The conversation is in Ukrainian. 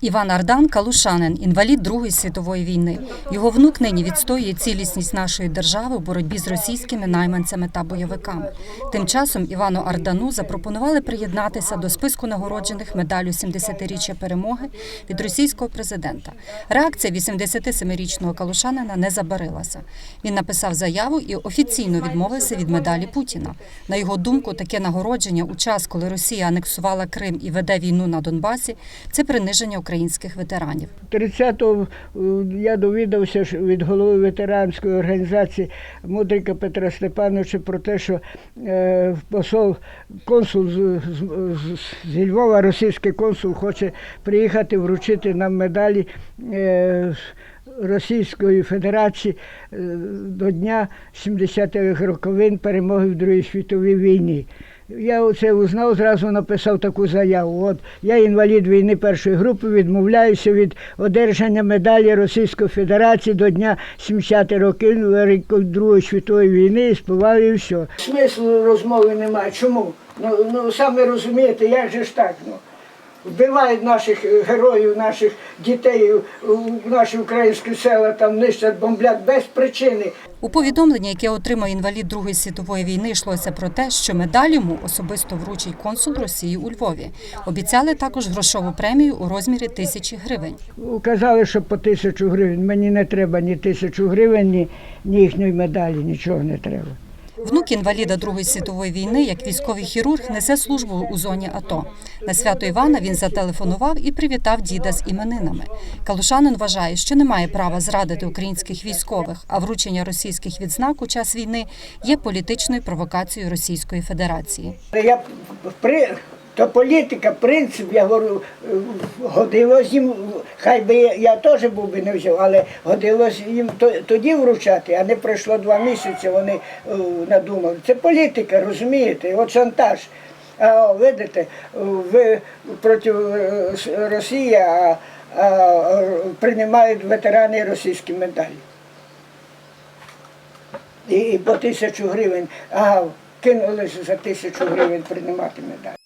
Іван Ардан Калушанин, інвалід Другої світової війни. Його внук нині відстоює цілісність нашої держави в боротьбі з російськими найманцями та бойовиками. Тим часом Івану Ардану запропонували приєднатися до списку нагороджених медаллю 70-річчя перемоги від російського президента. Реакція 87-річного Калушанина не забарилася. Він написав заяву і офіційно відмовився від медалі Путіна. На його думку, таке нагородження у час, коли Росія анексувала Крим і веде війну на Донбасі, це приниження українських ветеранів. 30-го е, я довідався від голови ветеранської організації Мудрика Петра Степановича про те, що е, посол, консул з, Львова, російський консул, хоче приїхати вручити нам медалі. Е, Російської Федерації до дня 70-х роковин перемоги в Другій світовій війні. Я це узнав, зразу написав таку заяву. От я інвалід війни першої групи, відмовляюся від одержання медалі Російської Федерації до дня 70 років Другої світової війни і співаю і все. Смислу розмови немає. Чому? Ну, ну самі розумієте, як же ж так? Ну? Вбивають наших е, героїв, наших дітей, у наші українські села там нищать, бомблять без причини. У повідомленні, яке отримав інвалід Другої світової війни, йшлося про те, що медаль йому особисто вручить консул Росії у Львові. Обіцяли також грошову премію у розмірі тисячі гривень. Казали, що по тисячу гривень. Мені не треба ні тисячу гривень, ні, ні їхньої медалі, нічого не треба. Внук інваліда Другої світової війни, як військовий хірург, несе службу у зоні АТО. На свято Івана він зателефонував і привітав діда з іменинами. Калушанин вважає, що не має права зрадити українських військових, а вручення російських відзнак у час війни є політичною провокацією Російської Федерації. Я при то політика, принцип, я говорю, е, годилось їм, хай би я, теж був би не взяв, але годилось їм тоді вручати, а не пройшло два місяці, вони е, надумали. Це політика, розумієте? От шантаж. А видите, ви проти е, Росії, а, а приймають ветерани російські медалі. І, і по тисячу гривень, ага, кинулись за тисячу гривень приймати медаль.